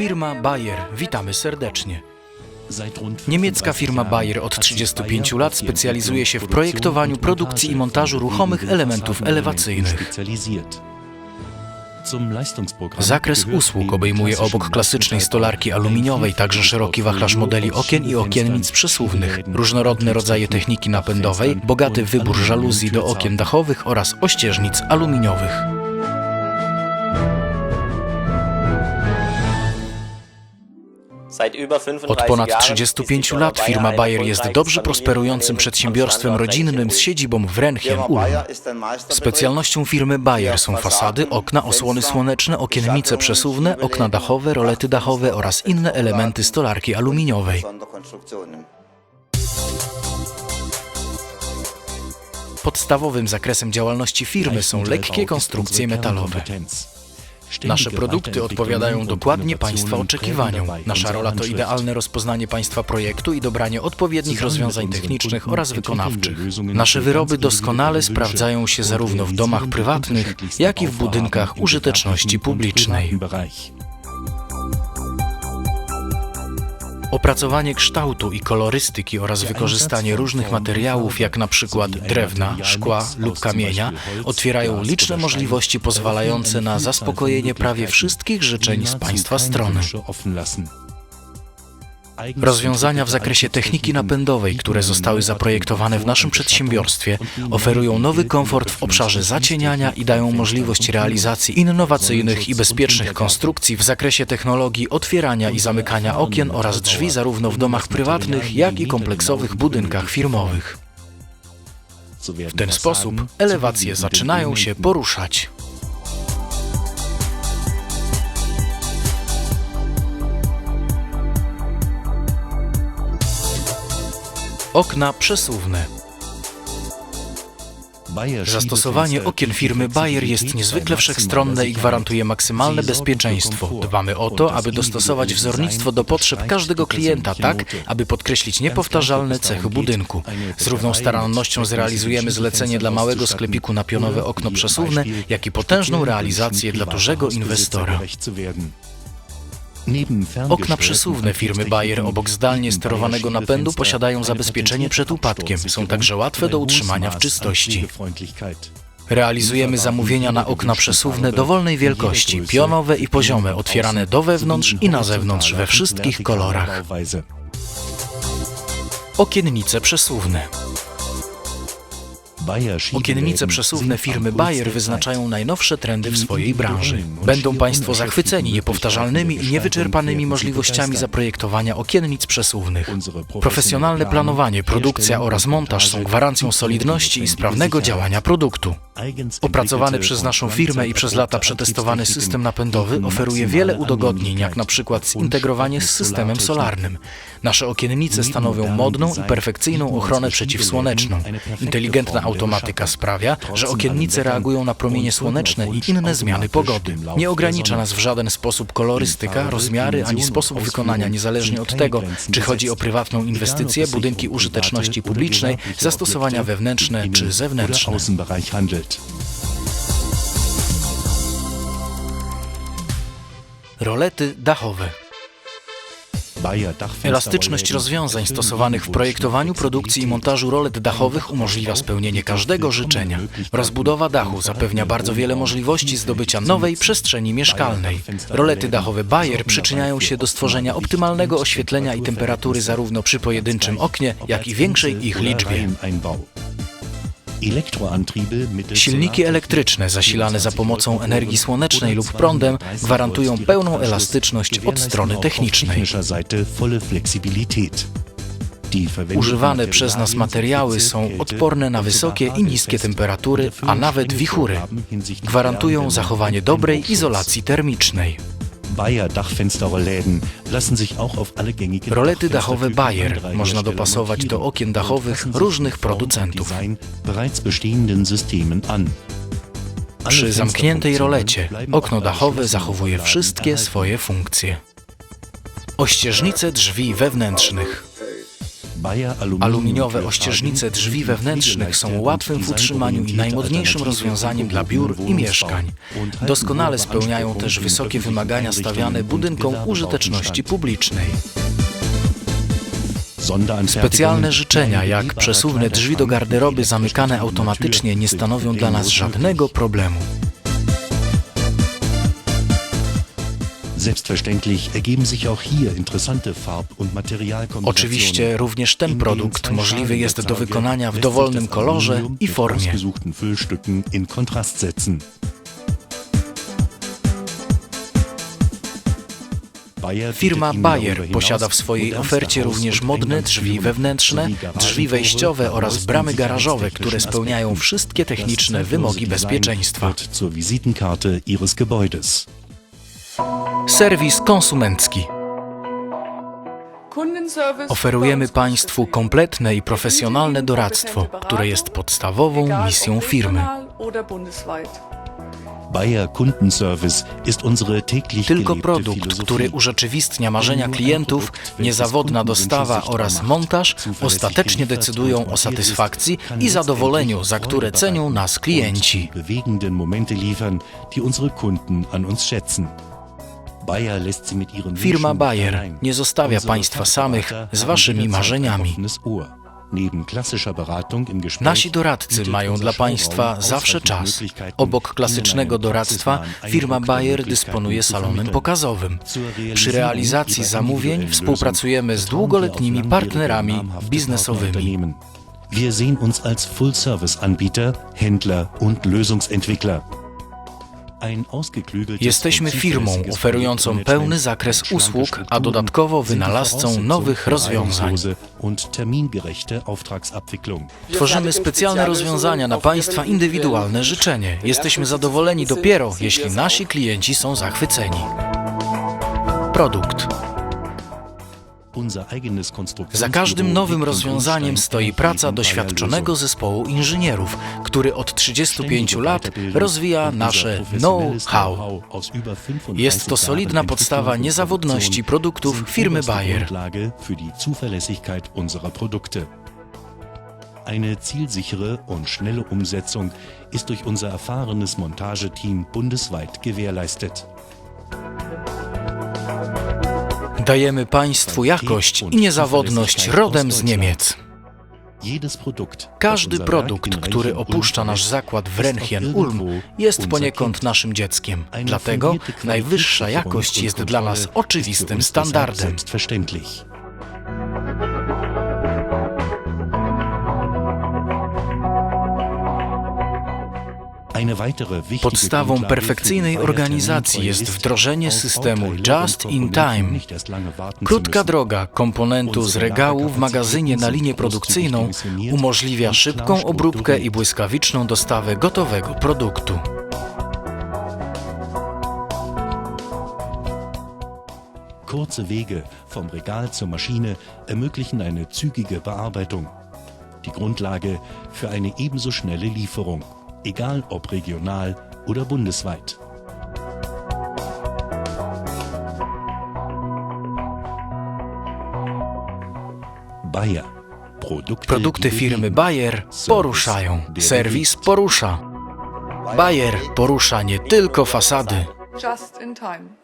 Firma Bayer, witamy serdecznie. Niemiecka firma Bayer od 35 lat specjalizuje się w projektowaniu, produkcji i montażu ruchomych elementów elewacyjnych. Zakres usług obejmuje obok klasycznej stolarki aluminiowej także szeroki wachlarz modeli okien i okiennic przesuwnych, różnorodne rodzaje techniki napędowej, bogaty wybór żaluzji do okien dachowych oraz ościeżnic aluminiowych. Od ponad 35 lat firma Bayer jest dobrze prosperującym przedsiębiorstwem rodzinnym z siedzibą w Renchien, Ulm. Specjalnością firmy Bayer są fasady, okna, osłony słoneczne, okiennice przesuwne, okna dachowe, rolety dachowe oraz inne elementy stolarki aluminiowej. Podstawowym zakresem działalności firmy są lekkie konstrukcje metalowe. Nasze produkty odpowiadają dokładnie Państwa oczekiwaniom. Nasza rola to idealne rozpoznanie Państwa projektu i dobranie odpowiednich rozwiązań technicznych oraz wykonawczych. Nasze wyroby doskonale sprawdzają się zarówno w domach prywatnych, jak i w budynkach użyteczności publicznej. Opracowanie kształtu i kolorystyki oraz wykorzystanie różnych materiałów, jak na przykład drewna, szkła lub kamienia, otwierają liczne możliwości pozwalające na zaspokojenie prawie wszystkich życzeń z Państwa strony. Rozwiązania w zakresie techniki napędowej, które zostały zaprojektowane w naszym przedsiębiorstwie, oferują nowy komfort w obszarze zacieniania i dają możliwość realizacji innowacyjnych i bezpiecznych konstrukcji w zakresie technologii otwierania i zamykania okien oraz drzwi zarówno w domach prywatnych, jak i kompleksowych budynkach firmowych. W ten sposób elewacje zaczynają się poruszać. Okna przesuwne. Zastosowanie okien firmy Bayer jest niezwykle wszechstronne i gwarantuje maksymalne bezpieczeństwo. Dbamy o to, aby dostosować wzornictwo do potrzeb każdego klienta tak, aby podkreślić niepowtarzalne cechy budynku. Z równą starannością zrealizujemy zlecenie dla małego sklepiku na pionowe okno przesuwne, jak i potężną realizację dla dużego inwestora. Okna przesuwne firmy Bayer obok zdalnie sterowanego napędu posiadają zabezpieczenie przed upadkiem. Są także łatwe do utrzymania w czystości. Realizujemy zamówienia na okna przesuwne dowolnej wielkości, pionowe i poziome, otwierane do wewnątrz i na zewnątrz we wszystkich kolorach. Okiennice przesuwne. Okiennice przesuwne firmy Bayer wyznaczają najnowsze trendy w swojej branży. Będą Państwo zachwyceni niepowtarzalnymi i niewyczerpanymi możliwościami zaprojektowania okiennic przesuwnych. Profesjonalne planowanie, produkcja oraz montaż są gwarancją solidności i sprawnego działania produktu. Opracowany przez naszą firmę i przez lata przetestowany system napędowy oferuje wiele udogodnień, jak na przykład zintegrowanie z systemem solarnym. Nasze okiennice stanowią modną i perfekcyjną ochronę przeciwsłoneczną. Inteligentna automatyka sprawia, że okiennice reagują na promienie słoneczne i inne zmiany pogody. Nie ogranicza nas w żaden sposób kolorystyka, rozmiary ani sposób wykonania, niezależnie od tego, czy chodzi o prywatną inwestycję, budynki użyteczności publicznej, zastosowania wewnętrzne czy zewnętrzne. Rolety dachowe. Elastyczność rozwiązań stosowanych w projektowaniu, produkcji i montażu rolet dachowych umożliwia spełnienie każdego życzenia. Rozbudowa dachu zapewnia bardzo wiele możliwości zdobycia nowej przestrzeni mieszkalnej. Rolety dachowe Bayer przyczyniają się do stworzenia optymalnego oświetlenia i temperatury zarówno przy pojedynczym oknie, jak i większej ich liczbie. Silniki elektryczne zasilane za pomocą energii słonecznej lub prądem gwarantują pełną elastyczność od strony technicznej. Używane przez nas materiały są odporne na wysokie i niskie temperatury, a nawet wichury. Gwarantują zachowanie dobrej izolacji termicznej. Rolety dachowe Bayer można dopasować do okien dachowych różnych producentów. Przy zamkniętej rolecie okno dachowe zachowuje wszystkie swoje funkcje. Ościeżnice drzwi wewnętrznych. Aluminiowe ościeżnice drzwi wewnętrznych są łatwym w utrzymaniu i najmodniejszym rozwiązaniem dla biur i mieszkań. Doskonale spełniają też wysokie wymagania stawiane budynkom użyteczności publicznej. Specjalne życzenia, jak przesuwne drzwi do garderoby zamykane automatycznie, nie stanowią dla nas żadnego problemu. Selbstverständlich ergeben sich auch hier interessante Farb- und Materialkombinationen. Oczywiście również ten produkt możliwy jest do wykonania w dowolnym kolorze i formie. Füllstücken in Kontrast setzen. Firma Bayer posiada w swojej ofercie również modne drzwi wewnętrzne, drzwi wejściowe oraz bramy garażowe, które spełniają wszystkie techniczne wymogi bezpieczeństwa. Serwis konsumencki. Oferujemy Państwu kompletne i profesjonalne doradztwo, które jest podstawową misją firmy. Bayer Kundenservice ist unsere täglich Tylko produkt, który urzeczywistnia marzenia klientów, niezawodna dostawa oraz montaż ostatecznie decydują o satysfakcji i zadowoleniu, za które cenią nas klienci. bewegenden Momente liefern, die unsere Kunden an uns schätzen. Firma Bayer nie zostawia Państwa samych z Waszymi marzeniami. Nasi doradcy mają dla Państwa zawsze czas. Obok klasycznego doradztwa firma Bayer dysponuje salonem pokazowym. Przy realizacji zamówień współpracujemy z długoletnimi partnerami biznesowymi. Wir sehen uns als Full-Service-Anbieter, Händler und Lösungsentwickler. Jesteśmy firmą oferującą pełny zakres usług, a dodatkowo wynalazcą nowych rozwiązań. Tworzymy specjalne rozwiązania na Państwa indywidualne życzenie. Jesteśmy zadowoleni dopiero, jeśli nasi klienci są zachwyceni. Produkt. Za każdym nowym rozwiązaniem stoi praca doświadczonego zespołu inżynierów, który od 35 Ständige lat rozwija nasze know-how. Know-how aus über 35 Jest to solidna podstawa niezawodności produktów firmy Bayer. Eine zielsichere und schnelle Umsetzung ist durch unser erfahrenes Montageteam bundesweit gewährleistet. Dajemy Państwu jakość i niezawodność rodem z Niemiec. Każdy produkt, który opuszcza nasz zakład w irgendwo jest poniekąd naszym dzieckiem. Dlatego najwyższa jakość jest dla nas oczywistym standardem. Podstawą perfekcyjnej organizacji jest wdrożenie systemu Just in Time. Krótka droga komponentu z regału w magazynie na linię produkcyjną umożliwia szybką obróbkę i błyskawiczną dostawę gotowego produktu. Kurze Wege vom Regal zur Maschine ermöglichen eine zügige Bearbeitung. Die Grundlage für eine ebenso schnelle Lieferung, egal ob regional oder bundesweit. Bayer. Produkte, Produkty die firmy. Bayer poruszają. Serwis porusza. Bayer porusza nie tylko fasady. Just in time.